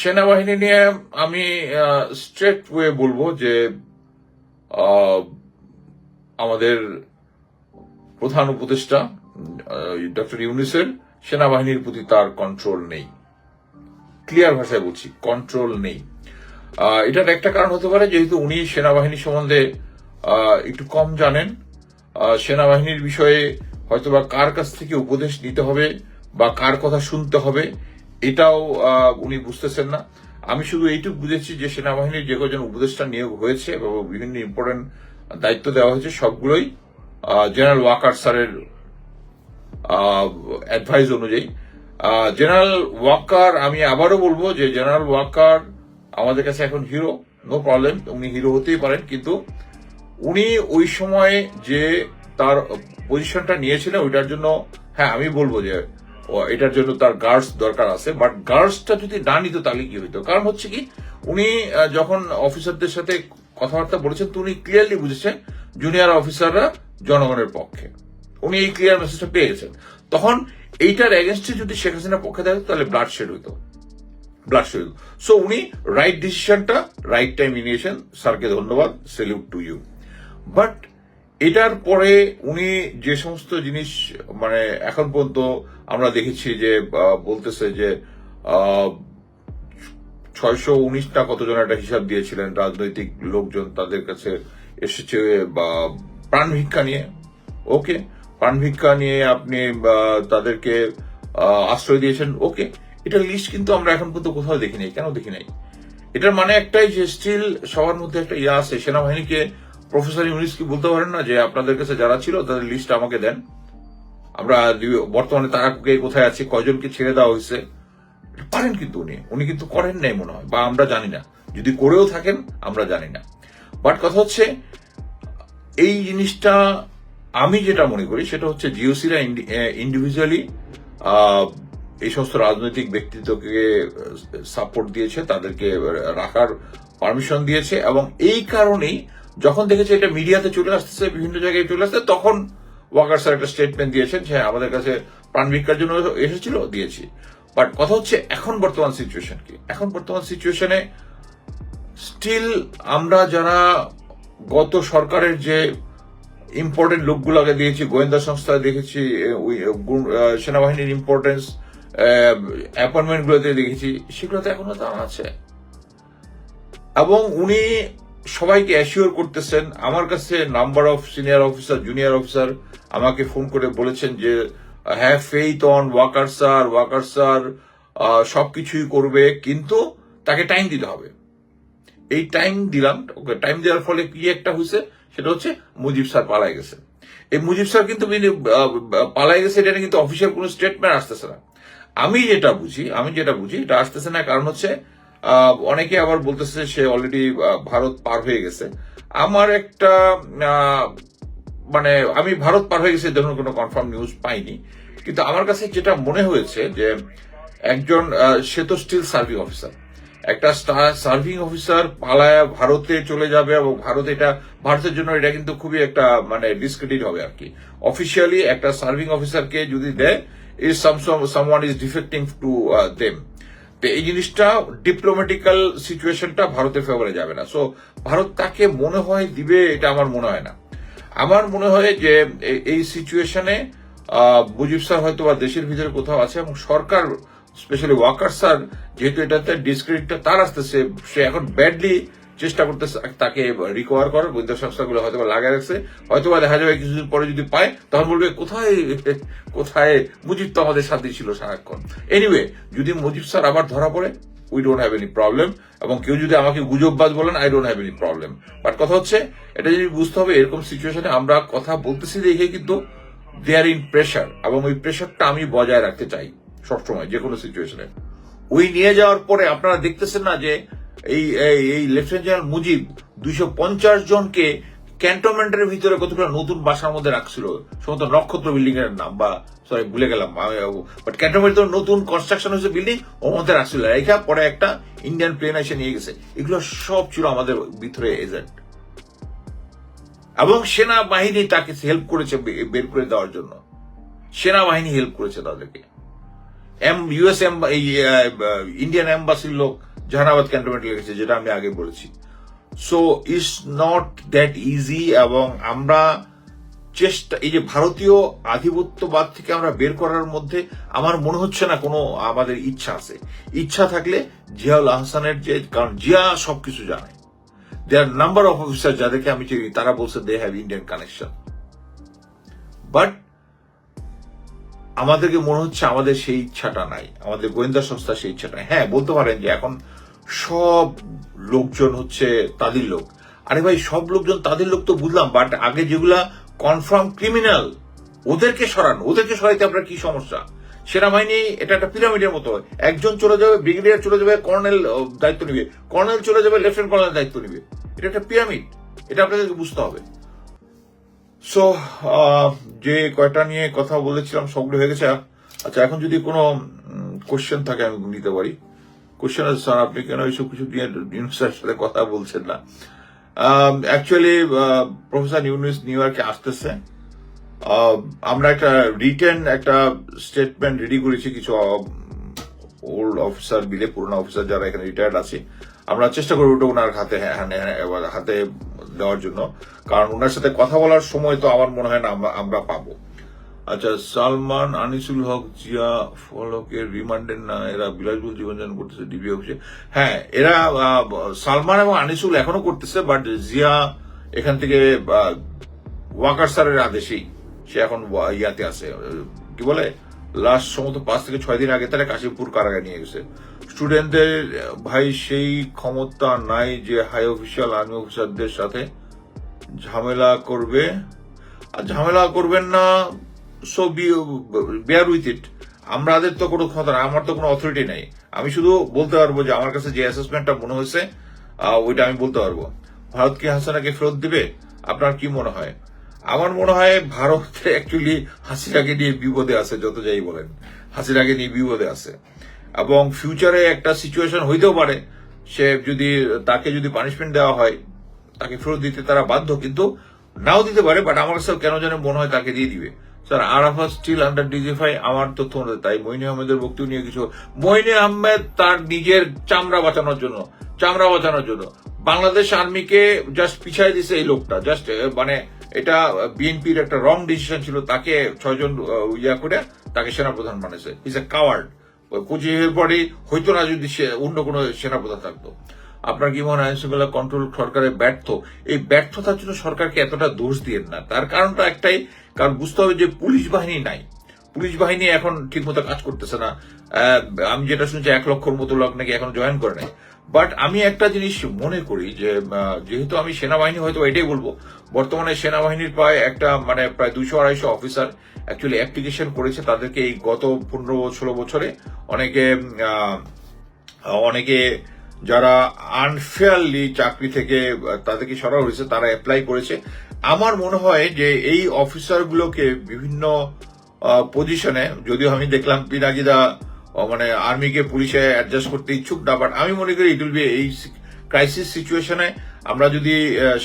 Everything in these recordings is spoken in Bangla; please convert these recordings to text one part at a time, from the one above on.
সেনাবাহিনী নিয়ে আমি স্ট্রেট ওয়ে বলব যে আমাদের প্রধান উপদেষ্টা ডক্টর ইউনিসের সেনাবাহিনীর প্রতি তার কন্ট্রোল নেই। ক্লিয়ার ভাষায় বলছি কন্ট্রোল নেই। এটার একটা কারণ হতে পারে, যেহেতু উনি সেনাবাহিনী সম্বন্ধে একটু কম জানেন সেনাবাহিনীর বিষয়ে হয়তোবা কার কাছ থেকে উপদেশ নিতে হবে বা কার কথা শুনতে হবে এটাও উনি বুঝতেছেন না। আমি শুধু এইটুকু বুঝেছি যে সেনাবাহিনীর যে কজন উপদেষ্টা নিয়োগ হয়েছে এবং বিভিন্ন ইম্পর্টেন্ট দায়িত্ব দেওয়া হয়েছে, সবগুলোই জেনারেল ওয়াকার স্যারের অ্যাডভাইস অনুযায়ী। জেনারেল ওয়াকার আমি আবারও বলব যে জেনারেল ওয়াকার আমাদের কাছে এখন হিরো নো প্রবলেম উনি হিরো হতেই পারেন, কিন্তু উনি ওই সময়ে যে তার পজিশনটা নিয়েছিলেন, ওইটার জন্য হ্যাঁ আমি বলব যে এটার জন্য তার গার্ডস দরকার আছে বাট গার্ডসটা যদি না নিত তাহলে কি হইতো? কারণ হচ্ছে কি, উনি যখন অফিসারদের সাথে কথাবার্তা বলেছেন, তো উনি ক্লিয়ারলি বুঝেছেন জুনিয়র অফিসাররা জনগণের পক্ষে। উনি এই ক্লিয়ার মেসেজটা পেয়ে গেছেন তখন এইটার এগেনস্টে যদি শেখ হাসিনার পক্ষে থাকে, তাহলে ব্লাড শেড হইতো। ব্লাড শেড সো উনি রাইট ডিসিশনটা রাইট টাইম নিয়েছেন। স্যারকে ধন্যবাদ। সেলিউট টু ইউ বাট এটার পরে উনি যে সমস্ত জিনিস মানে এখন পর্যন্ত আমরা দেখেছি যে বলতেছে যে ছয়শো উনিশটা কতজন একটা হিসাব দিয়েছিলেন রাজনৈতিক লোকজন তাদের কাছে এসেছে, বা প্রাণ ভিক্ষা নিয়ে। ওকে, প্রাণ ভিক্ষা নিয়ে আপনি তাদেরকে আশ্রয় দিয়েছেন, ওকে। এটা লিস্ট কিন্তু আমরা এখন পর্যন্ত কোথাও দেখি নাই কেন দেখি নাই এটার মানে একটাই যে স্টিল সবার মধ্যে একটা ইয়া আছে, সেনাবাহিনীকে প্রফেসর ইউনিস কি বলতে পারেন না যে আপনাদের কাছে যারা ছিল তাদের লিস্ট আমাকে দেন। আমরা বর্তমানে তারা কে কোথায় আছে, কয়জনকে ছেড়ে দেওয়া হয়েছে পারেন কিন্তু উনি। উনি কিন্তু করেন নাই মনে হয়, বা আমরা জানি না। যদি করেও থাকেন, আমরা জানি না। বাট কথা হচ্ছে, এই জিনিসটা আমি যেটা মনে করি, সেটা হচ্ছে জিওসিরা ইন্ডিভিজুয়ালি এই সমস্ত রাজনৈতিক ব্যক্তিত্বকে সাপোর্ট দিয়েছে, তাদেরকে রাখার পারমিশন দিয়েছে, এবং এই কারণেই যখন দেখেছে এটা মিডিয়াতে চলে আসতেছে বিভিন্ন জায়গায় চলে আসছে তখন ওয়াকার স্যার একটা স্টেটমেন্ট দিয়েছেন যে হ্যাঁ, আমাদের কাছে প্রাণ ভিক্ষার জন্য এসেছিল দিয়েছি। বাট কথা হচ্ছে এখন বর্তমান সিচুয়েশন কি? এখন বর্তমান সিচুয়েশনে স্টিল আমরা যারা গত সরকারের যে ইম্পর্টেন্ট লোকগুলোকে দিয়েছি গোয়েন্দা সংস্থা দেখেছি সেনাবাহিনীর ইম্পর্টেন্স অ্যাপয়েন্টমেন্ট গুলোতে দেখেছি সেগুলোতে এখনও দাম আছে। এবং উনি সবাইকে অ্যাসিওর করতেছেন, আমার কাছে number of senior officer junior officer আমাকে ফোন করে বলেছেন যে have faith on Waker sir Waker sir সবকিছুই করবে, কিন্তু তাকে টাইম দিতে হবে। এই টাইম দিলাম, ওকে টাইম দেওয়ার ফলে কি একটা হয়েছে সেটা হচ্ছে মুজিব স্যার পালাই গেছে। এই মুজিব স্যার কিন্তু পালাই গেছে, এটা কিন্তু অফিসিয়াল কোনো স্টেটমেন্ট আসতেছে না। আমি যেটা বুঝি, আমি যেটা বুঝি, এটা আসতেছে না, কারণ হচ্ছে অনেকে আবার বলতেছে সে অলরেডি ভারত পার হয়ে গেছে। আমার একটা মানে আমি ভারত পার হয়ে গেছে এই কোনো কনফার্ম নিউজ পাইনি। কিন্তু আমার কাছে যেটা মনে হয়েছে যে একজন সে তো স্টিল সার্ভিং অফিসার একটা সার্ভিং অফিসার পালায় ভারতে চলে যাবে এবং ভারত এটা, ভারতের জন্য এটা কিন্তু খুবই একটা মানে ডিসক্রেডিট হবে আর কি। অফিসিয়ালি একটা সার্ভিং অফিসারকে যদি দেয় is some someone is defecting to them তো এই জিনিসটা ডিপ্লোম্যাটিক্যাল সিচুয়েশনটা ভারতের ফেভারে যাবে না। সো ভারত তাকে মনে হয় দিবে, এটা আমার মনে হয় না। আমার মনে হয় যে এই সিচুয়েশনে মুজিব স্যার হয়তো বা দেশের ভিতরে কোথাও আছে এবং সরকার স্পেশালি ওয়াকার স্যার, যেহেতু এটাতে ডিসক্রেডিটটা তার আসতেছে, সে এখন ব্যাডলি চেষ্টা করতেছে তাকে রিকভার করার। গোয়েন্দা সংস্থাগুলো হয়তো বা লাগাই রাখছে। হয়তো বা দেখা যাবে কিছুদিন পরে যদি পায়, তখন বলবে, কোথায় কোথায় মুজিব তো আমাদের সাথে ছিল সারাক্ষণ? এনিওয়ে যদি মুজিব স্যার আবার ধরা পড়ে we don't have any problem এবং কেউ যদি আমাকে গুজববাজ বলেন I don't have any problem but কথা হচ্ছে, এটা যদি বুঝতে হবে, এরকম সিচুয়েশনে আমরা কথা বলতেছি দেখে কিন্তু দে আর ইন প্রেশার এবং ওই প্রেশারটা আমি বজায় রাখতে চাই সবসময় যে কোনো সিচুয়েশনে ওই নিয়ে যাওয়ার পরে আপনারা দেখতেছেন না যে এই, এই- লেফটেন্যান্ট জেনারেল মুজিব দুইশো পঞ্চাশ জনকে ক্যান্টনমেন্টের ভিতরে কতগুলো নতুন বাসার মধ্যে রাখছিল? নক্ষত্র বিল্ডিং এর নাম, বা সরি ভুলে গেলাম বাট ক্যান্টনমেন্ট নতুন কনস্ট্রাকশন হয়েছে বিল্ডিং ওর মধ্যে রাখছিল। রেখা, পরে একটা ইন্ডিয়ান প্লেন এসে নিয়ে গেছে। এগুলো সব ছিল আমাদের ভিতরে এজেন্ট এবং সেনাবাহিনী তাকে হেল্প করেছে বের করে দেওয়ার জন্য। সেনাবাহিনী হেল্প করেছে তাদেরকে। এম ইউএস এই ইন্ডিয়ান এম্বাসির লোক জাহানাবাদ ক্যান্টনমেন্টে লেগেছে যেটা আমি আগে বলেছি। So it's not that easy এবং আমরা চেষ্টা, এই যে ভারতীয় আধিপত্যবাদ থেকে আমরা বের করার মধ্যে আমার মনে হচ্ছে না কোনো আমাদের ইচ্ছা আছে। ইচ্ছা থাকলে জিয়াউল আহসানের যে, কারণ জিয়া সবকিছু জানে। দেয়ার নাম্বার অফ অফিসার যাদেরকে আমি চিনি তারা বলছে they have Indian connection but আমাদেরকে মনে হচ্ছে আমাদের সেই ইচ্ছাটা নাই। আমাদের গোয়েন্দা সংস্থা সেই ইচ্ছাটা। হ্যাঁ বলতে পারেন যে এখন সব লোকজন হচ্ছে তাদের লোক। আরে ভাই, সব লোকজন তাদের লোক তো বুঝলাম বাট আগে যেগুলা কনফার্ম ক্রিমিনাল ওদেরকে সরান, ওদেরকে সরাইতে আপনার কি সমস্যা? সেনাবাহিনী, এটা একটা পিরামিডের মতো হয়। একজন চলে যাবে, ব্রিগেডিয়ার চলে যাবে, কর্নেল দায়িত্ব নিবে। কর্নেল চলে যাবে, লেফটেন্যান্ট কর্নেল দায়িত্ব নিবে। এটা একটা পিরামিড। এটা আপনাদেরকে বুঝতে হবে। সো যে কয়টা নিয়ে কথা বলেছিলাম সবগুলো হয়ে গেছে। আচ্ছা এখন যদি কোনো কোশ্চেন থাকে আমি নিতে পারি। কোশ্চেন আছে স্যার আপনি কেন এইসব কিছু নিয়ে ইউনুসের সাথে কথা বলছেন না? অ্যাকচুয়ালি প্রফেসর ইউনুস নিউ ইয়র্কে আসতেছে। আমরা একটা রিটেন একটা স্টেটমেন্ট রেডি করেছি কিছু ওল্ড অফিসার মিলে পুরনো অফিসার যারা এখানে রিটায়ার্ড আছে। আমরা চেষ্টা করব ওটা ওনার হাতে হ্যাঁ, হ্যাঁ, হ্যাঁ, হাতে দেওয়ার জন্য। কারণ ওনার সাথে কথা বলার সময় তো আমার মনে হয় না আমরা- পাবো। আচ্ছা সালমান, আনিসুল হক, জিয়া, ফলকের রিমান্ডের না এরা বিলাসবহুল জীবনযাপন করতেছে, ডিবি অফিসে। হ্যাঁ এরা সালমান এবং আনিসুল এখনও করতেছে, বাট জিয়া এখান থেকে ওয়াকার স্যারের আদেশেই সে এখন ইয়াতে আছে। কি বলে? লাস্ট সম্ভবত পাঁচ থেকে ছয় দিন আগে তারা কাশিমপুর কারাগারে নিয়ে গেছে। স্টুডেন্টদের ভাই, সেই ক্ষমতা নাই যে হাই অফিসিয়াল আর্মি অফিসারদের সাথে ঝামেলা করবে। আর ঝামেলা করবেন না সো বিয়ার উইথ ইট আমাদের তো কোনো ক্ষমতা নাই, আমার তো কোনো অথরিটি নেই। আমি শুধু বলতে পারব যে আমার কাছে যে অ্যাসেসমেন্টটা মনে হয়েছে ওইটা আমি বলতে পারব। ভারত কি হাসানাকে ফেরত দিবে? আপনার কি মনে হয়? আমার মনে হয় ভারত অ্যাকচুয়ালি হাসিনাকে নিয়ে বিপদে আছে, যত যাই বলেন। হাসিনাকে নিয়ে বিপদে আছে। এবং ফিউচারে একটা সিচুয়েশন হইতেও পারে, সে যদি, তাকে যদি পানিশমেন্ট দেওয়া হয়, তাকে ফেরত দিতে তারা বাধ্য, কিন্তু নাও দিতে পারে বাট আমার কাছে কেন যেন মনে হয় তাকে দিয়ে দিবে। Sir Arafat still under DGFI আমার তথ্য অনুযায়ী তাই মইনি আহমেদের বক্তব্য নিয়ে কিছু মইনি আহমেদ তার নিজের চামড়া বাঁচানোর জন্য, চামড়া বাঁচানোর জন্য। বাংলাদেশ আর্মিকে জাস্ট পিছাই দিছে এই লোকটা জাস্ট মানে এটা বিএনপির একটা রং ডিসিশন ছিল, তাকে ছয়জন ইয়া করে তাকে সেনাপ্রধান বানিয়েছে। ইজ এ কাওয়ার্ড কোচিংয়ের পরে হইতো না যদি সে অন্য কোনো সেনাপ্রধান থাকতো। আপনার কি মনে হয়, আইনশৃঙ্খলা কন্ট্রোল সরকারের ব্যর্থ? এই ব্যর্থতার জন্য সরকারকে এতটা দোষ দিয়েন না। তার কারণটা একটাই, কারণ বুঝতে হবে যে পুলিশ বাহিনী নাই। পুলিশ বাহিনী এখন ঠিকমতো কাজ করতেছে না। আমি যেটা শুনছি, এক লক্ষর মতো লোক নাকি এখন জয়েন করে নাই। বাট আমি একটা জিনিস মনে করি যে যেহেতু আমি সেনাবাহিনী হয়তো এটাই বলব, বর্তমানে সেনাবাহিনীর প্রায় একটা মানে প্রায় দুশো আড়াইশো অফিসার অ্যাকচুয়ালি অ্যাপ্লিকেশন করেছে তাদেরকে এই গত পনেরো ষোলো বছরে। অনেকে অনেকে যারা আনফেয়ারলি চাকরি থেকে তাদেরকে সরা হয়েছে, তারা অ্যাপ্লাই করেছে। আমার মনে হয় যে এই অফিসারগুলোকে বিভিন্ন পজিশনে যদিও আমি দেখলাম পিনাকিদা মানে আর্মিকে, পুলিশে অ্যাডজাস্ট করতে ইচ্ছুক না বাট আমি মনে করি ইট উইল বি এই ক্রাইসিস সিচুয়েশনে আমরা যদি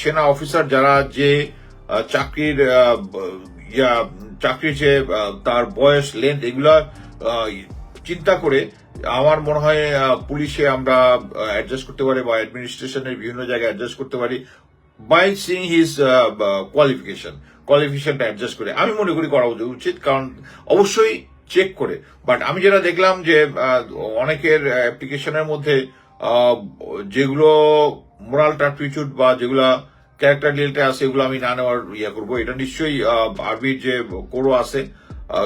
সেনা অফিসার যারা যে চাকরির চাকরির যে তার বয়স লেন্থ এগুলো চিন্তা করে আমার মনে হয় পুলিশে আমরা অ্যাডজাস্ট করতে পারি বা অ্যাডমিনিস্ট্রেশনের বিভিন্ন জায়গায় অ্যাডজাস্ট করতে পারি বাই সিং হিজ কোয়ালিফিকেশন কোয়ালিফিকেশনটা অ্যাডজাস্ট করে। আমি মনে করি করা উচিত, কারণ অবশ্যই চেক করে। বাট আমি যেটা দেখলাম যে অনেকের অ্যাপ্লিকেশনের মধ্যে যেগুলো মোরাল টার্টিটিউড বা যেগুলা ক্যারেক্টার ডিলটা আছে, এগুলো আমি না নেওয়ার ইয়ে করব। এটা নিশ্চয়ই আরবির যে কোরো আছে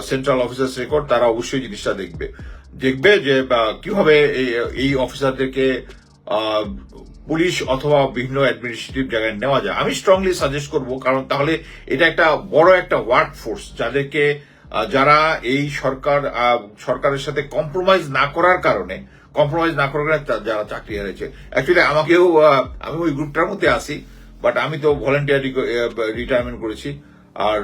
সেন্ট্রাল অফিসার্স রেকর্ড তারা অবশ্যই জিনিসটা দেখবে। দেখবে যে কীভাবে এই- অফিসারদেরকে পুলিশ অথবা বিভিন্ন অ্যাডমিনিস্ট্রেটিভ জায়গায় নেওয়া যায়। আমি স্ট্রংলি সাজেস্ট করব, কারণ তাহলে এটা একটা বড় একটা ওয়ার্ক ফোর্স যাদেরকে যারা এই সরকার সরকারের সাথে কম্প্রোমাইজ না করার কারণে কম্প্রোমাইজ না করার কারণে যারা চাকরি হারিয়েছে অ্যাকচুয়ালি আমাকেও আমি ওই গ্রুপটার মধ্যে আসি বাট আমি তো ভলেন্টিয়ারি রিটায়ারমেন্ট করেছি। আর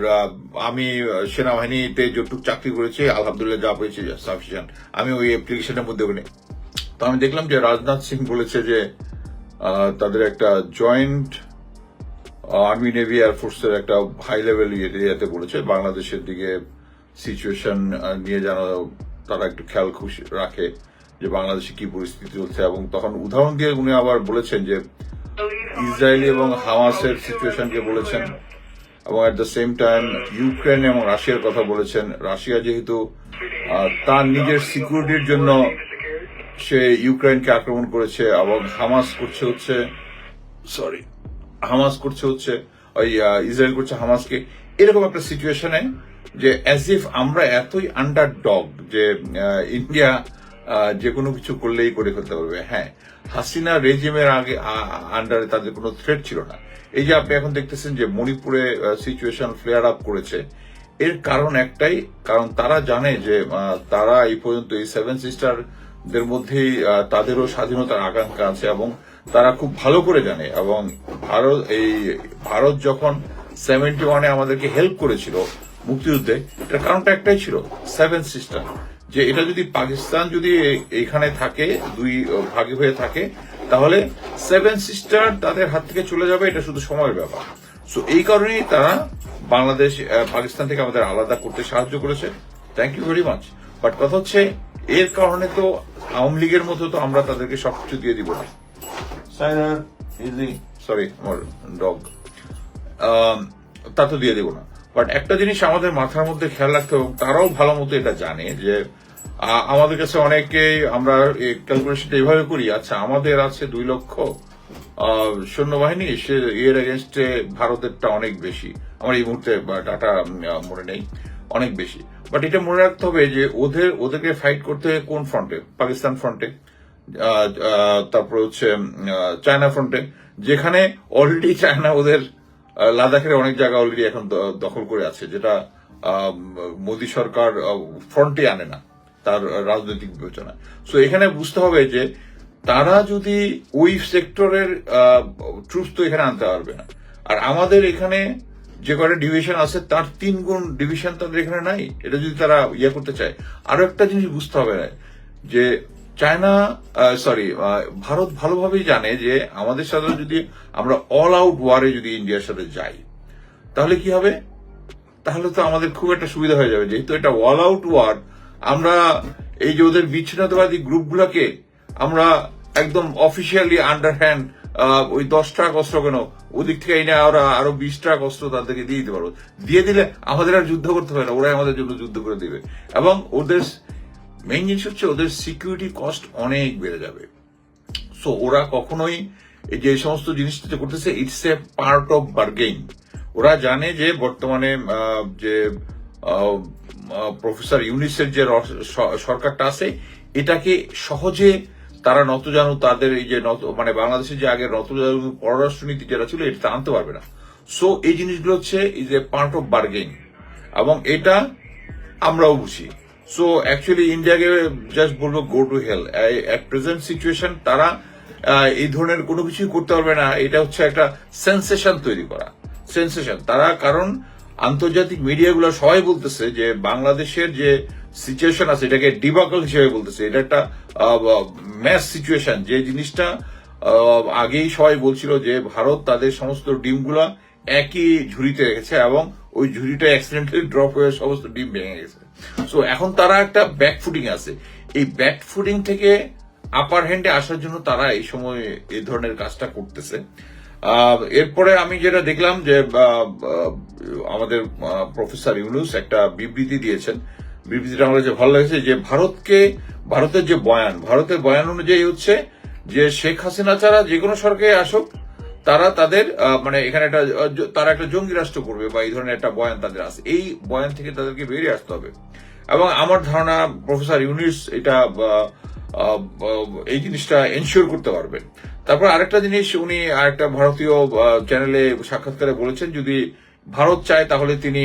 আমি সেনাবাহিনীতে যতটুকু চাকরি করেছি, আলহামদুলিল্লাহ যা পেয়েছি সাফিসিয়েন্ট আমি ওই অ্যাপ্লিকেশনের মধ্যে ওখানে তো আমি দেখলাম যে রাজনাথ সিং বলেছে যে তাদের একটা জয়েন্ট আর্মি নেভি এয়ারফোর্সের একটা হাই লেভেল ইয়েতে বলেছে, বাংলাদেশের দিকে সিচুয়েশন নিয়ে যেন তারা একটু খেয়াল খুশি রাখে যে বাংলাদেশে কি পরিস্থিতি চলছে। এবং তখন উদাহরণ দিয়ে উনি আবার বলেছেন যে, ইসরায়েলি এবং হামাসের সিচুয়েশনকে বলেছেন। এবং at the same time Ukraine এবং রাশিয়ার কথা বলেছেন। রাশিয়া যেহেতু তার নিজের সিকিউরিটির জন্য সে ইউক্রেনকে আক্রমণ করেছে এবং হামাস করছে হচ্ছে সরি হামাস করছে হচ্ছে, ওই ইসরায়েল করছে হামাসকে। এরকম একটা সিচুয়েশনে যে অ্যাজ ইফ আমরা এতই আন্ডার ডগ যে ইন্ডিয়া যে কোনো কিছু করলেই করে ফেলতে পারবে। হ্যাঁ হাসিনা রেজিমের আগে আন্ডারে তাদের কোনো থ্রেট ছিল না। এই যে আপনি এখন দেখতেছেন যে মণিপুরে সিচুয়েশন ফ্লেয়ার আপ করেছে, এর কারণ একটাই, কারণ তারা জানে যে তারা এই পর্যন্ত এই সেভেন সিস্টার দের মধ্যেই তাদেরও স্বাধীনতার আকাঙ্ক্ষা আছে এবং তারা খুব ভালো করে জানে এবং ভারত, এই ভারত যখন সেভেন্টি ওয়ানে আমাদেরকে হেল্প করেছিল মুক্তিযুদ্ধে এটার কারণটা একটাই ছিল সেভেন সিস্টার যে এটা যদি পাকিস্তান যদি এখানে থাকে দুই ভাগে হয়ে থাকে তাহলে সেভেন সিস্টার তাদের হাত থেকে চলে যাবে এটা শুধু সময়ের ব্যাপার। সো এই কারণেই তারা বাংলাদেশ পাকিস্তান থেকে আমাদের আলাদা করতে সাহায্য করেছে। Thank you very much but কথা হচ্ছে এর কারণে তো আওয়ামী লীগের মতো তো আমরা তাদেরকে সবকিছু দিয়ে দিব না। সরি আমার ডগ তা তো দিয়ে দেবো না। বাট একটা জিনিস আমাদের মাথার মধ্যে খেয়াল রাখতে হবে তারাও ভালো মতো এটা জানে যে আমাদের কাছে অনেকে আমরা ক্যালকুলেশনটা এইভাবে করি আচ্ছা আমাদের আছে দুই লক্ষ সৈন্যবাহিনী, সে এর এগেনস্টে ভারতেরটা অনেক বেশি। আমার এই মুহূর্তে ডাটা মনে নেই, অনেক বেশি। বাট এটা মনে রাখতে হবে যে, ওদের, ওদেরকে ফাইট করতে কোন ফ্রন্টে পাকিস্তান ফ্রন্টে তারপর হচ্ছে চায়না ফ্রন্টে যেখানে অলরেডি চায়না ওদের লাদাখের অনেক জায়গা অলরেডি এখন দখল করে আছে, যেটা মোদী সরকার ফ্রন্টে আনে না, তার রাজনৈতিক বিবেচনা সো এখানে বুঝতে হবে যে, তারা যদি ওই সেক্টরের ট্রুথ তো এখানে আনতে পারবে না। আর আমাদের এখানে যে কটা ডিভিশন আছে, তার তিন গুণ ডিভিশন তাদের এখানে নাই। এটা যদি তারা ইয়ে করতে চায়, আরও একটা জিনিস বুঝতে হবে যে চায়না সরি ভারত ভালোভাবেই জানে যে আমাদের সাথে যদি আমরা অল আউট ওয়ারে যদি ইন্ডিয়ার সাথে যাই, তাহলে কি হবে? তাহলে তো আমাদের খুব একটা সুবিধা হয়ে যাবে। যেহেতু এটা অল আউট ওয়ার আমরা এই যে ওদের বিচ্ছিন্নতাবাদী গ্রুপগুলোকে আমরা একদম অফিসিয়ালি আন্ডার হ্যান্ড ওই দশ টাকা অস্ত্র কেন, ওদিক থেকে এনে ওরা আরও বিশ টাকা অস্ত্র তাদেরকে দিয়ে দিতে পারব। দিয়ে দিলে আমাদের আর যুদ্ধ করতে হবে না, ওরাই আমাদের জন্য যুদ্ধ করে দিবে। এবং ওদের মেইন জিনিস হচ্ছে ওদের সিকিউরিটি কস্ট অনেক বেড়ে যাবে। সো ওরা কখনোই এই যে সমস্ত জিনিসটা করতেছে it's a part of bargain ওরা জানে যে বর্তমানে যে প্রফেসর ইউনিসের যে সরকারটা আছে, এটাকে সহজে তারা নতজানু, তাদের এই যে মানে বাংলাদেশের যে আগে নতজানু পররাষ্ট্রনীতি যেটা ছিল, এটা আনতে পারবে না। সো এই জিনিসগুলো হচ্ছে is a part of bargain এবং এটা আমরাও বুঝি। সো অ্যাকচুয়ালি ইন্ডিয়াকে জাস্ট বলব go to hell at present situation তারা এই ধরনের কোনো কিছুই করতে পারবে না। এটা হচ্ছে একটা সেন্সেশন তৈরি করা। সেন্সেশন তারা কারণ, আন্তর্জাতিক মিডিয়াগুলো সবাই বলতেছে যে, বাংলাদেশের যে সিচুয়েশন আছে, এটাকে ডিবাকল হিসেবে বলতেছে। এটা একটা ম্যাচ সিচুয়েশন যে জিনিসটা আগেই সবাই বলছিল যে, ভারত তাদের সমস্ত ডিমগুলা একই ঝুড়িতে রেখেছে এবং ওই ঝুড়িটা অ্যাক্সিডেন্টালি ড্রপ হয়ে সমস্ত ডিম ভেঙে গেছে। সো এখন তারা একটা ব্যাক ফুটিং আছে। এই ব্যাক ফুটিং থেকে আপার হ্যান্ডে আসার জন্য তারা এই সময় এই ধরনের কাজটা করতেছে। এরপরে আমি যেটা দেখলাম যে আমাদের প্রফেসর ইউনুস একটা বিবৃতি দিয়েছেন। বিবৃতিটা আমার কাছে ভালো লাগছে যে, ভারতকে, ভারতের যে বয়ান, ভারতের বয়ান অনুযায়ী হচ্ছে যে, শেখ হাসিনা ছাড়া যে কোনো সরকারে আসুক তারা তাদের মানে এখানে একটা তারা একটা জঙ্গি রাষ্ট্র করবে বা এই ধরনের একটা বয়ান তাদের আছে। এই বয়ান থেকে তাদেরকে বেরিয়ে আসতে হবে। এবং আমার ধারণা প্রফেসর ইউনিস এটা এই জিনিসটা এনশিওর করতে পারবেন তারপর আরেকটা জিনিস, উনি আরেকটা ভারতীয় চ্যানেলে সাক্ষাৎকারে বলেছেন, যদি ভারত চায় তাহলে তিনি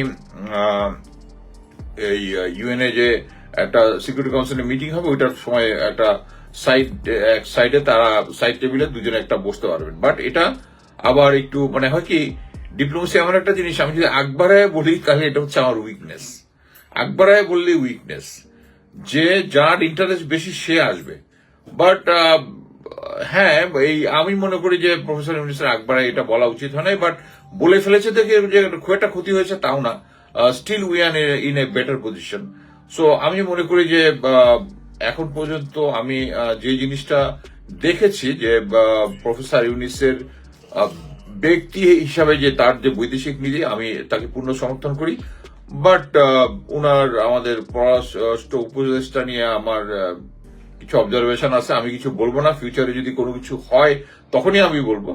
এই ইউএনএ যে একটা সিকিউরিটি কাউন্সিলের মিটিং হবে, ওইটার সময় একটা সাইড এক সাইডে তারা সাইড টেবিলে দুজনে একটা বসতে পারবেন। বাট এটা আবার একটু মানে হয় কি ডিপ্লোমেসি এমন একটা জিনিস, আমি যদি আকবরায় বলি, তাহলে এটা হচ্ছে আমার উইকনেস আকবরায় বললে উইকনেস যে যার ইন্টারেস্ট বেশি সে আসবে। বাট হ্যাঁ এই আমি মনে করি যে প্রফেসর ইউনিসের আকবরায় এটা বলা উচিত হয় নাই বাট বলে ফেলেছে দেখে যে খুব একটা ক্ষতি হয়েছে তাও না। Still we are in a better position so আমি মনে করি যে এখন পর্যন্ত আমি যে জিনিসটা দেখেছি যে প্রফেসর ইউনিসের ব্যক্তি হিসাবে যে তার যে বৈদেশিক নীতি, আমি তাকে পূর্ণ সমর্থন করি। বাট ওনার আমাদের পররাষ্ট্র উপদেষ্টা নিয়ে আমার কিছু অবজারভেশন আছে। আমি কিছু বলব না। ফিউচারে যদি কোনো কিছু হয়, তখনই আমি বলব।